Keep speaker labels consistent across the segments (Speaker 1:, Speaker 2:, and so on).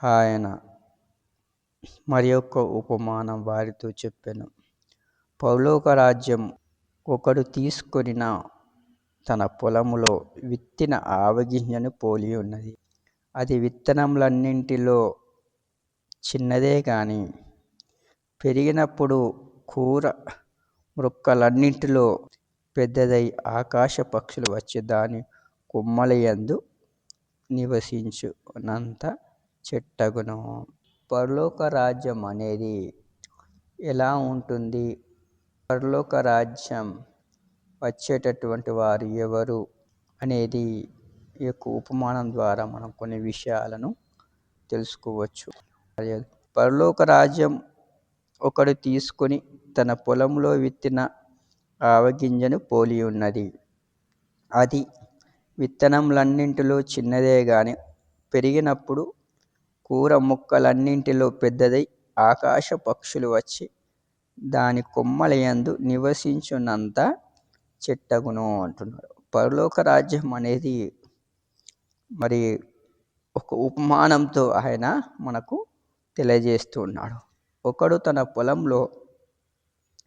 Speaker 1: ఆయన మరియొక్క ఉపమానం వారితో చెప్పాను. పౌలోక రాజ్యం ఒకడు తీసుకొనిన తన పొలములో విత్తిన ఆవగింజను పోలి ఉన్నది. అది విత్తనములన్నింటిలో చిన్నదే కానీ పెరిగినప్పుడు కూర మృక్కలన్నింటిలో పెద్దదై ఆకాశ పక్షులు వచ్చి దాని కుమ్మలయందు నివసించునంత చెట్టగును. పరలోక రాజ్యం అనేది ఎలా ఉంటుంది? పరలోక రాజ్యం వచ్చేటటువంటి వారు ఎవరు అనేది ఈ యొక్క ఉపమానం ద్వారా మనం కొన్ని విషయాలను తెలుసుకోవచ్చు. పరలోక రాజ్యం ఒకడు తీసుకొని తన పొలంలో విత్తిన ఆవగింజను పోలి ఉన్నది. అది విత్తనంలన్నింటిలో చిన్నదే కానీ పెరిగినప్పుడు కూర మొక్కలన్నింటిలో పెద్దదై ఆకాశ పక్షులు వచ్చి దాని కొమ్మలయందు నివసించునంత చెట్టగును అంటున్నాడు పరలోక రాజ్యం అనేది మరి ఒక ఉపమానంతో ఆయన మనకు తెలియజేస్తూ ఉన్నాడు ఒకడు తన పొలంలో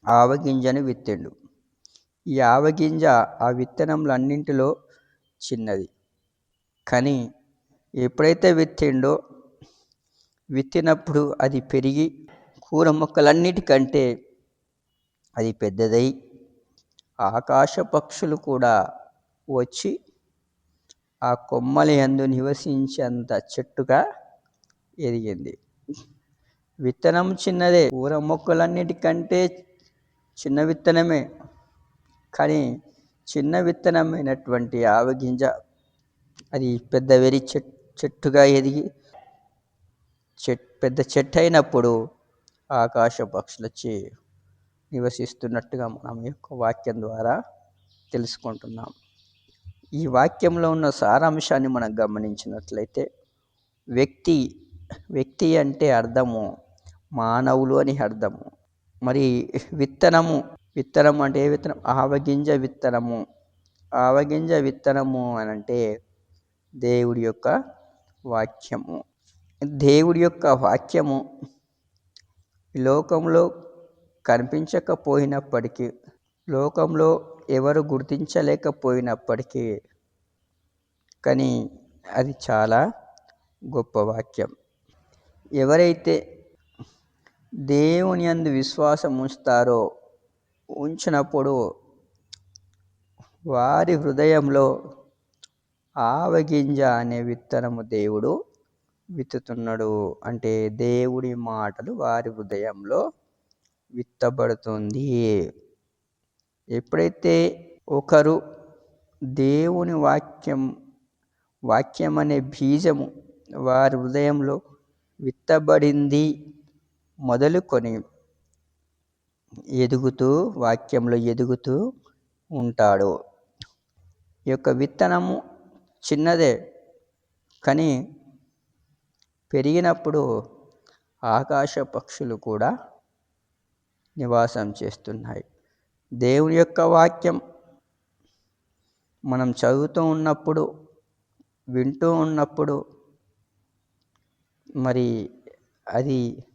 Speaker 1: ఆవగింజను విత్తిండు. ఈ ఆవగింజ ఆ విత్తనములన్నింటిలో చిన్నది. కానీ ఎప్పుడైతే విత్తిండో విత్తినప్పుడు అది పెరిగి కూర మొక్కలన్నిటికంటే అది పెద్దదై ఆకాశ పక్షులు కూడా వచ్చి ఆ కొమ్మల యందు నివసించేంత చెట్టుగా ఎదిగింది. విత్తనం చిన్నదే కూర మొక్కలన్నిటికంటే చిన్న విత్తనమే. కానీ చిన్న విత్తనమైనటువంటి ఆవగింజ అది పెద్ద వెరి చె చెట్టుగా ఎదిగి చెట్ పెద్ద చెట్టు అయినప్పుడు ఆకాశ పక్షులు వచ్చి నివసిస్తున్నట్టుగా మనం యొక్క వాక్యం ద్వారా తెలుసుకుంటున్నాం. ఈ వాక్యంలో ఉన్న సారాంశాన్ని మనం గమనించినట్లయితే వ్యక్తి వ్యక్తి అంటే అర్థము మానవులు అని అర్థము. మరి విత్తనము విత్తనం అంటే ఏ విత్తనం? ఆవగింజ విత్తనము. ఆవగింజ విత్తనము అని అంటే దేవుడి యొక్క వాక్యము. దేవుడి యొక్క వాక్యము లోకంలో కనిపించకపోయినప్పటికీ లోకంలో ఎవరు గుర్తించలేకపోయినప్పటికీ కానీ అది చాలా గొప్ప వాక్యం. ఎవరైతే దేవుని అందు విశ్వాసం ఉంచుతారో ఉంచినప్పుడు వారి హృదయంలో ఆవగింజ అనే విత్తనము దేవుడు విత్తుతున్నాడు. అంటే దేవుడి మాటలు వారి హృదయంలో విత్తబడుతుంది. ఎప్పుడైతే ఒకరు దేవుని వాక్యం వాక్యం అనే బీజము వారి హృదయంలో విత్తబడింది మొదలుకొని ఎదుగుతూ వాక్యంలో ఎదుగుతూ ఉంటాడు. ఈ యొక్క విత్తనము చిన్నదే కానీ పెరిగినప్పుడు ఆకాశ పక్షులు కూడా నివాసం చేస్తున్నాయి. దేవుని యొక్క వాక్యం మనం చదువుతూ ఉన్నప్పుడు వింటూ ఉన్నప్పుడు మరి అది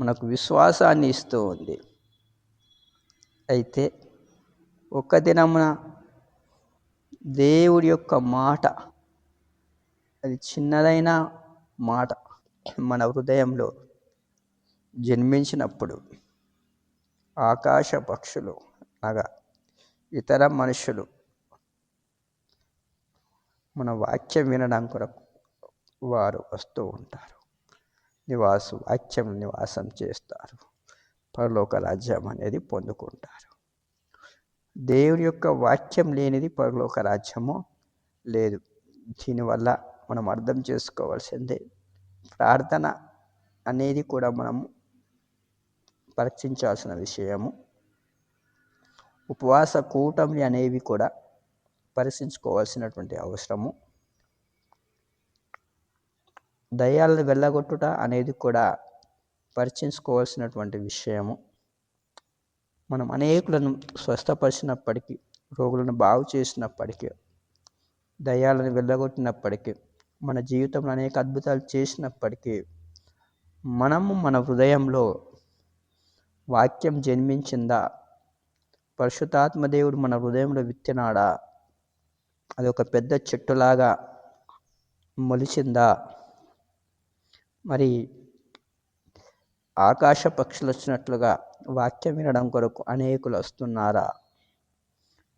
Speaker 1: మనకు విశ్వాసాన్ని ఇస్తూ ఉంది. అయితే ఒక దినమున దేవుడి యొక్క మాట అది చిన్నదైన మాట మన హృదయంలో జన్మించినప్పుడు ఆకాశ పక్షులు అనగా ఇతర మనుషులు మన వాక్యం వినడం కొరకు వారు వస్తూ ఉంటారు. నివాసు వాక్యం నివాసం చేస్తారు. పరలోక రాజ్యం అనేది పొందుకుంటారు. దేవుని యొక్క వాక్యం లేనిది పరలోక రాజ్యము లేదు. దీనివల్ల మనం అర్థం చేసుకోవాల్సిందే ప్రార్థన అనేది కూడా మనము పరీక్షించాల్సిన విషయము. ఉపవాస కూటమి అనేవి కూడా పరీక్షించుకోవాల్సినటువంటి అవసరము. దయ్యాలను వెళ్ళగొట్టుట అనేది కూడా పరీక్షించుకోవాల్సినటువంటి విషయము. మనం అనేకులను స్వస్థపరిచినప్పటికీ రోగులను బాగు చేసినప్పటికీ దయ్యాలను వెళ్ళగొట్టినప్పటికీ మన జీవితంలో అనేక అద్భుతాలు చేసినప్పటికీ మనము మన హృదయంలో వాక్యం జన్మించిందా? పరిశుద్ధాత్మ దేవుడు మన హృదయంలో విత్తినాడా? అది ఒక పెద్ద చెట్టులాగా మొలిచిందా? మరి ఆకాశ పక్షులు వచ్చినట్లుగా వాక్యం వినడం కొరకు అనేకులు వస్తున్నారా?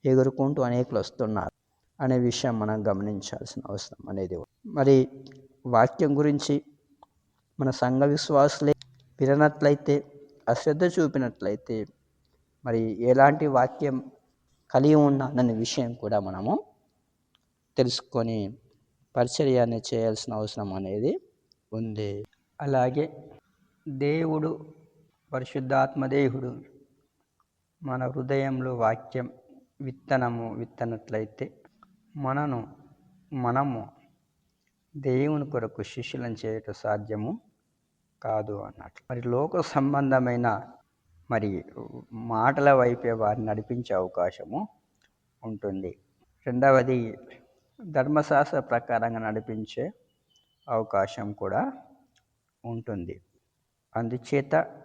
Speaker 1: ఎగురుకుంటూ అనేకులు వస్తున్నారు అనే విషయం మనం గమనించాల్సిన అవసరం అనేది మరి వాక్యం గురించి మన సంఘ విశ్వాసులే వినట్లయితే అశ్రద్ధ చూపినట్లయితే మరి ఎలాంటి వాక్యం కలిగి ఉన్నాననే విషయం కూడా మనము తెలుసుకొని పరిచర్యాన్ని చేయాల్సిన అవసరం అనేది ఉంది. అలాగే దేవుడు పరిశుద్ధాత్మదేవుడు మన హృదయంలో వాక్యం విత్తనము విత్తనట్లయితే మనను మనము దేవుని కొరకు శిష్యులను చేయటం సాధ్యము కాదు అన్నట్లు. మరి లోక సంబంధమైన మరి మాటల వైపే వారిని నడిపించే అవకాశము ఉంటుంది. రెండవది ధర్మశాస్త్ర ప్రకారంగా నడిపించే అవకాశం కూడా ఉంటుంది. అందుచేత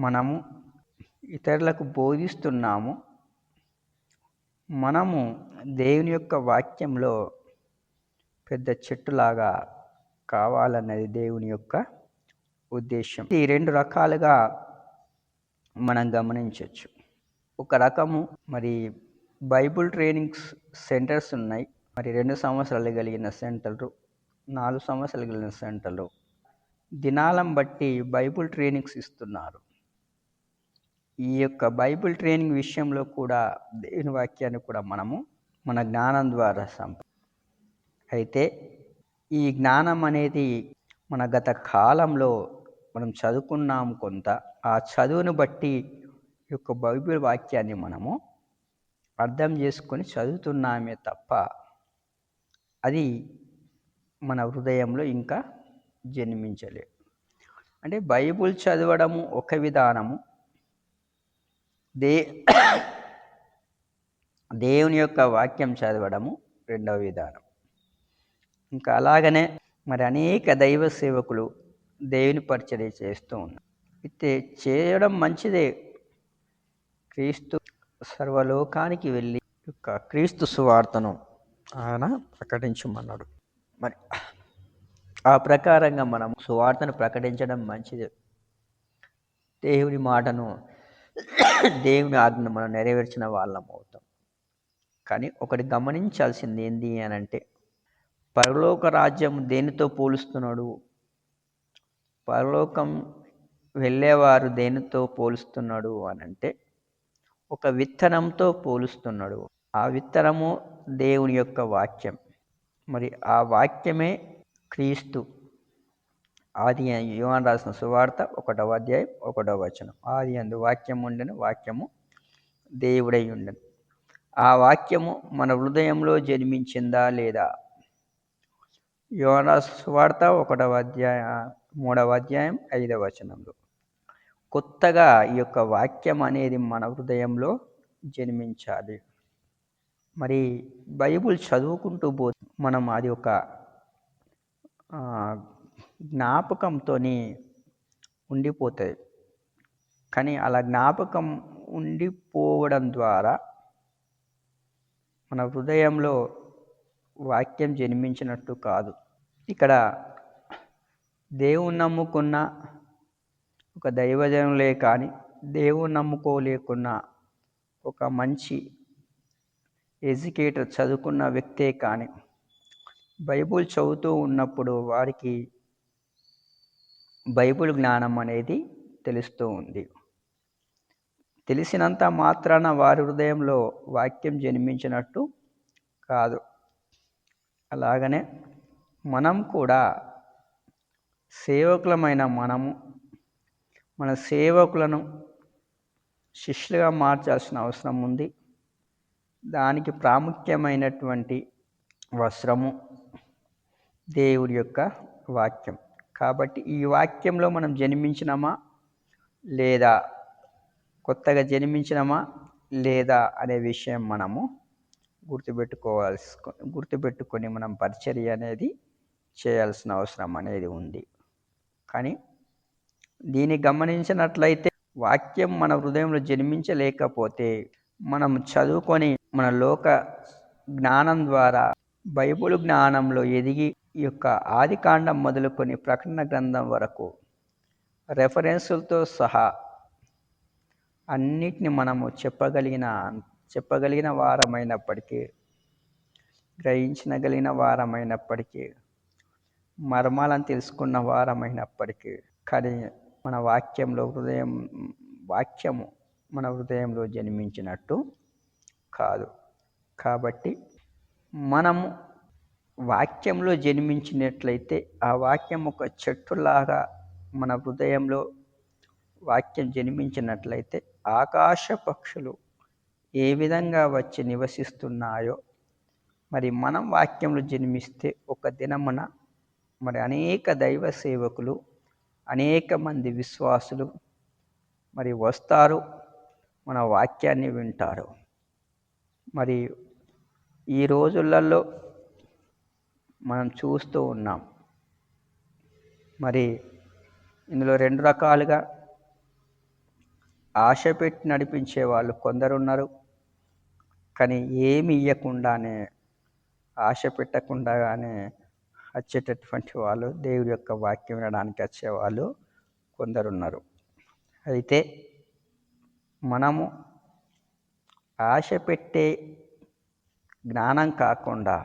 Speaker 1: మనము ఇతరులకు బోధిస్తున్నాము. మనము దేవుని యొక్క వాక్యంలో పెద్ద చెట్టులాగా కావాలన్నది దేవుని యొక్క ఉద్దేశం ఈ రెండు రకాలుగా మనం గమనించవచ్చు. ఒక రకము మరి బైబుల్ ట్రైనింగ్ సెంటర్స్ ఉన్నాయి. మరి రెండు సంవత్సరాలు కలిగిన సెంటర్లు నాలుగు సంవత్సరాలు కలిగిన సెంటర్లు. దినాలం బట్టి బైబుల్ ట్రైనింగ్స్ ఇస్తున్నారు. ఈ యొక్క బైబిల్ ట్రైనింగ్ విషయంలో కూడా దేవుని వాక్యాన్ని కూడా మనము మన జ్ఞానం ద్వారా సంప అయితే ఈ జ్ఞానం అనేది మన గత కాలంలో మనం చదువుకున్నాము కొంత. ఆ చదువును బట్టి యొక్క బైబిల్ వాక్యాన్ని మనము అర్థం చేసుకొని చదువుతున్నామే తప్ప అది మన హృదయంలో ఇంకా జన్మించలేదు అంటే బైబుల్ చదవడము ఒక విధానము. దే దేవుని యొక్క వాక్యం చదవడము రెండవ విధానం. ఇంకా అలాగనే మరి అనేక దైవ సేవకులు దేవుని పరిచర్య చేస్తూ ఉన్నారు. అయితే చేయడం మంచిదే. క్రీస్తు సర్వలోకానికి వెళ్ళి యొక్క క్రీస్తు సువార్తను ఆయన ప్రకటించమన్నాడు. మరి ఆ ప్రకారంగా మనం సువార్తను ప్రకటించడం మంచిది. దేవుని మాటను దేవుని ఆజ్ఞను మనం నెరవేర్చిన వాళ్ళం అవుతాం. కానీ ఒకటి గమనించాల్సింది ఏంది అని అంటే పరలోక రాజ్యం దేనితో పోలుస్తున్నాడు? పరలోకం వెళ్ళేవారు దేనితో పోలుస్తున్నాడు అని అంటే ఒక విత్తనంతో పోలుస్తున్నాడు. ఆ విత్తనము దేవుని యొక్క వాక్యం. మరి ఆ వాక్యమే క్రీస్తు. ఆది యువన్ రాసిన సువార్త ఒకటవ అధ్యాయం ఒకటవ వచనం. ఆది అందు వాక్యం ఉండను వాక్యము దేవుడై ఉండను. ఆ వాక్యము మన హృదయంలో జన్మించిందా లేదా? యోనస్ వార్త ఒకటవ అధ్యాయ మూడవ అధ్యాయం ఐదవ వచనంలో. కొత్తగా ఈ యొక్క వాక్యం అనేది మన హృదయంలో జన్మించాలి. మరి బైబుల్ చదువుకుంటూ పో మనం అది ఒక జ్ఞాపకంతో ఉండిపోతుంది కానీ అలా జ్ఞాపకం ఉండిపోవడం ద్వారా మన హృదయంలో వాక్యం జన్మించినట్టు కాదు. ఇక్కడ దేవుని నమ్ముకున్న ఒక దైవజనులే కానీ దేవుని నమ్ముకోలేకున్న ఒక మంచి ఎడ్యుకేటర్ చదువుకున్న వ్యక్తే కానీ బైబుల్ చదువుతూ ఉన్నప్పుడు వారికి బైబుల్ జ్ఞానం అనేది తెలుస్తూ ఉంది. తెలిసినంత మాత్రాన వారి హృదయంలో వాక్యం జన్మించినట్టు కాదు. అలాగనే మనం కూడా సేవకులమైన మనము మన సేవకులను శిష్యులుగా మార్చాల్సిన అవసరం ఉంది. దానికి ప్రాముఖ్యమైనటువంటి వస్త్రము దేవుడి యొక్క వాక్యం. కాబట్టి ఈ వాక్యంలో మనం జన్మించినమా లేదా కొత్తగా జన్మించినమా లేదా అనే విషయం మనము గుర్తుపెట్టుకోవాల్సి గుర్తుపెట్టుకొని మనం పరిచర్య అనేది చేయాల్సిన అవసరం అనేది ఉంది. కానీ దీన్ని గమనించినట్లయితే వాక్యం మన హృదయంలో జన్మించలేకపోతే మనం చదువుకొని మన లోక జ్ఞానం ద్వారా బైబుల్ జ్ఞానంలో ఎదిగి ఈ యొక్క ఆదికాండం మొదలుకొని ప్రకటన గ్రంథం వరకు రెఫరెన్సులతో సహా అన్నిటిని మనము చెప్పగలిగిన చెప్పగలిగిన వారమైనప్పటికీ గ్రహించగలిగిన వారమైనప్పటికీ మర్మాలను తెలుసుకున్న వారమైనప్పటికీ కానీ మన వాక్యంలో హృదయం వాక్యము మన హృదయంలో జన్మించినట్టు కాదు. కాబట్టి మనము వాక్యంలో జన్మించినట్లయితే ఆ వాక్యం ఒక చెట్టులాగా మన హృదయంలో వాక్యం జన్మించినట్లయితే ఆకాశ పక్షులు ఏ విధంగా వచ్చి నివసిస్తున్నాయో మరి మనం వాక్యంలో జన్మిస్తే ఒక దినమున మరి అనేక దైవ సేవకులు అనేక మంది విశ్వాసులు మరి వస్తారు మన వాక్యాన్ని వింటారు. మరి ఈ రోజులలో మనం చూస్తూ ఉన్నాం. మరి ఇందులో రెండు రకాలుగా ఆశ పెట్టి నడిపించే వాళ్ళు కొందరున్నారు. కానీ ఏమి ఇవ్వకుండానే ఆశ పెట్టకుండానే వచ్చేటటువంటి వాళ్ళు దేవుడి యొక్క వాక్యం వినడానికి వచ్చేవాళ్ళు కొందరున్నారు. అయితే మనము ఆశ పెట్టే జ్ఞానం కాకుండా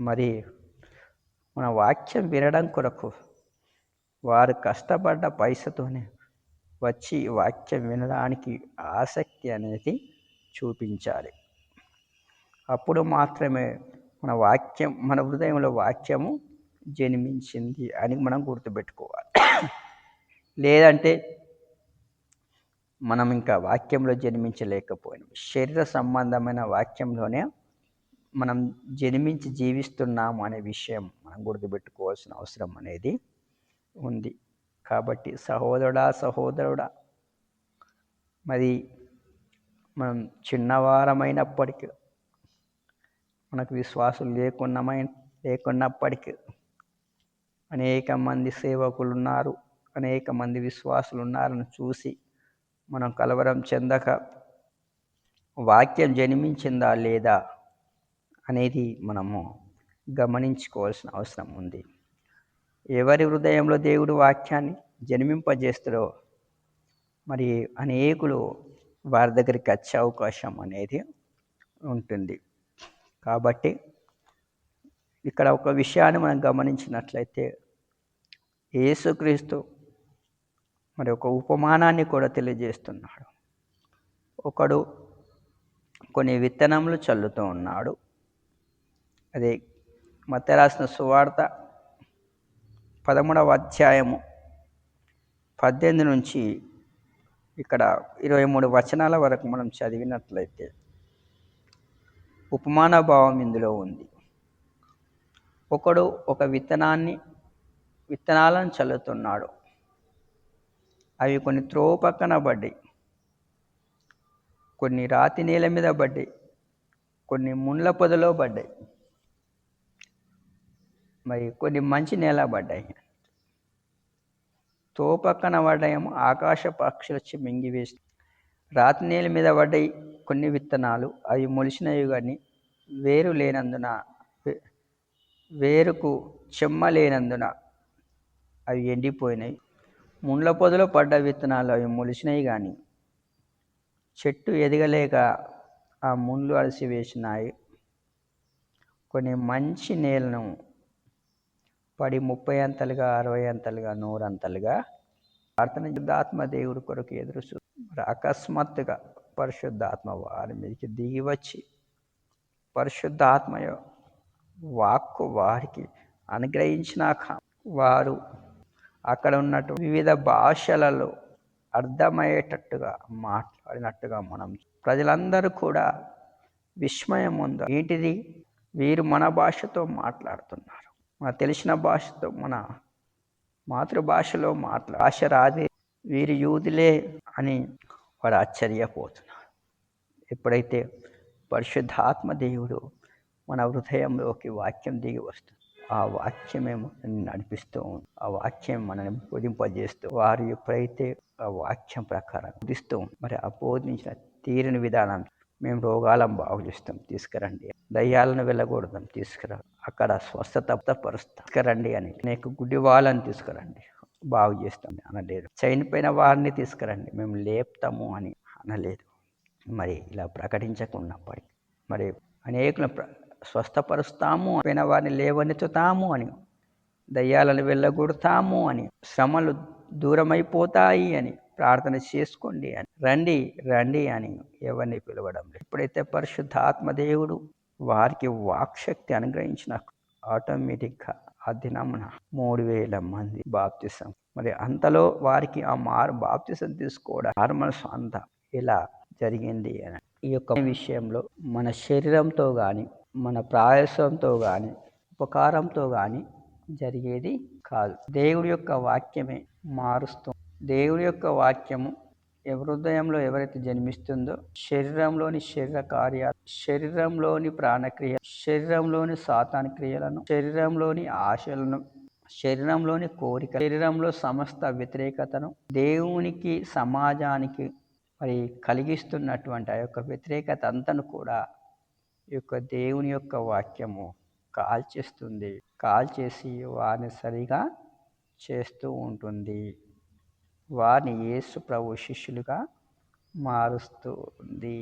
Speaker 1: మరి మన వాక్యం వినడం కొరకు వారు కష్టపడ్డ పైసతోనే వచ్చి వాక్యం వినడానికి ఆసక్తి అనేది చూపించాలి. అప్పుడు మాత్రమే మన వాక్యం మన హృదయంలో వాక్యము జన్మించింది అని మనం గుర్తుపెట్టుకోవాలి. లేదంటే మనం ఇంకా వాక్యంలో జన్మించలేకపోయినాం. శరీర సంబంధమైన వాక్యంలోనే మనం జన్మించి జీవిస్తున్నాము అనే విషయం మనం గుర్తుపెట్టుకోవాల్సిన అవసరం అనేది ఉంది. కాబట్టి సహోదరుడా సహోదరుడా మరి మనం చిన్నవారమైనప్పటికీ మనకు విశ్వాసం లేకున్నమై లేకున్నప్పటికీ అనేక మంది సేవకులు ఉన్నారు అనేక మంది విశ్వాసులు ఉన్నారని చూసి మనం కలవరం చెందక వాక్యం జన్మించిందా లేదా అనేది మనము గమనించుకోవాల్సిన అవసరం ఉంది. ఎవరి హృదయంలో దేవుడు వాక్యాన్ని జన్మింపజేస్తాడో మరి అనేకులు వారి దగ్గరికి వచ్చే అవకాశం అనేది ఉంటుంది. కాబట్టి ఇక్కడ ఒక విషయాన్ని మనం గమనించినట్లయితే యేసుక్రీస్తు మరి ఒక ఉపమానాన్ని కూడా తెలియజేస్తున్నాడు. ఒకడు కొన్ని విత్తనములు చల్లుతూ ఉన్నాడు. అదే మత రాసిన సువార్త పదమూడవ అధ్యాయము పద్దెనిమిది నుంచి ఇక్కడ ఇరవై మూడు వచనాల వరకు మనం చదివినట్లయితే ఉపమాన భావం ఇందులో ఉంది. ఒకడు ఒక విత్తనాన్ని విత్తనాలను చల్లుతున్నాడు. అవి కొన్ని త్రోవ పక్కన పడ్డాయి. కొన్ని రాతి నేల మీద పడ్డాయి. కొన్ని ముండ్ల పొదలో పడ్డాయి. మరి కొన్ని మంచి నేల పడ్డాయి. తో పక్కన పడ్డాయేమో ఆకాశ పక్షులు వచ్చి మింగివేసి రాతి నేల మీద పడ్డాయి. కొన్ని విత్తనాలు అవి మొలిచినవి కానీ వేరు లేనందున వేరుకు చెమ్మ లేనందున అవి ఎండిపోయినాయి. ముండ్ల పొదలో పడ్డ విత్తనాలు అవి మొలిచినాయి కానీ చెట్టు ఎదగలేక ఆ ముండ్లు అలసి వేసినాయి. కొన్ని మంచి నేలను పడి ముప్పై అంతలుగా అరవై అంతలుగా నూరంతలుగా ప్రార్థన యుద్ధాత్మ దేవుడి కొరకు ఎదురు మరి అకస్మాత్తుగా పరిశుద్ధాత్మ వారి మీదకి దిగి వచ్చి పరిశుద్ధాత్మ వాక్కు వారికి అనుగ్రహించినాక వారు అక్కడ ఉన్నట్టు వివిధ భాషలలో అర్థమయ్యేటట్టుగా మాట్లాడినట్టుగా మనం ప్రజలందరూ కూడా విస్మయం ఉంది? ఏంటిది? వీరు మన భాషతో మాట్లాడుతున్నారు. మన తెలిసిన భాషతో మన మాతృభాషలో మాట్లా భాష రాదే వీరు యూదులే అని వాడు ఆశ్చర్యపోతున్నారు ఎప్పుడైతే పరిశుద్ధాత్మ దేవుడు మన హృదయంలోకి వాక్యం దిగి వస్తుంది ఆ వాక్యమే మనల్ని నడిపిస్తూ ఉంది. ఆ వాక్యం మనల్ని బోధింపజేస్తూ వారు ఎప్పుడైతే ఆ వాక్యం ప్రకారం బోధిస్తూ ఉంది, మరి ఆ బోధించిన తీరిన విధానం మేము రోగాలను బాగు చేస్తాం. తీసుకురండి. దయ్యాలను వెళ్ళకూడదాం. తీసుకురా అక్కడ స్వస్థత పరుస్తాం తీసుకురండి అని. నీకు గుడ్డి వాళ్ళని తీసుకురండి. బాగు చేస్తాం. అనలేదు. చనిపోయిన వారిని తీసుకురండి. మేము లేపుతాము అని అనలేదు. మరి ఇలా ప్రకటించకున్నప్పటికీ మరి అనేకులను స్వస్థపరుస్తాము పోయిన వారిని లేవనెత్తుతాము అని దయ్యాలను వెళ్ళగొడతాము అని శ్రమలు దూరమైపోతాయి అని ప్రార్థన చేసుకోండి అని. రండి రండి అని ఎవరిని పిలవడం లేదు. ఎప్పుడైతే పరిశుద్ధాత్మ దేవుడు వారికి వాక్శక్తి అనుగ్రహించిన ఆటోమేటిక్గా ఆ దినమున మూడు వేల మంది బాప్తిసం మరి అంతలో వారికి ఆ మారు బాప్తిసం తీసుకోవడం హార్మల్స్ అంత ఇలా జరిగింది అని. ఈ యొక్క విషయంలో మన శరీరంతో కానీ మన ప్రాయసంతో కానీ ఉపకారంతో కానీ జరిగేది కాదు. దేవుడి యొక్క వాక్యమే మారుస్తుంది దేవుడి యొక్క వాక్యము హృదయంలో ఎవరైతే జన్మిస్తుందో శరీరంలోని శరీర కార్యాలు శరీరంలోని ప్రాణక్రియ శరీరంలోని సాతాన క్రియలను శరీరంలోని ఆశలను శరీరంలోని కోరిక శరీరంలో సమస్త వ్యతిరేకతను దేవునికి సమాజానికి మరి కలిగిస్తున్నటువంటి ఆ యొక్క వ్యతిరేకత అంతను కూడా ఈ యొక్క దేవుని యొక్క వాక్యము కాల్చేస్తుంది. కాల్చేసి వారిని సరిగా చేస్తూ ఉంటుంది. వారిని యేసు ప్రభు శిష్యులుగా మారుస్తుంది.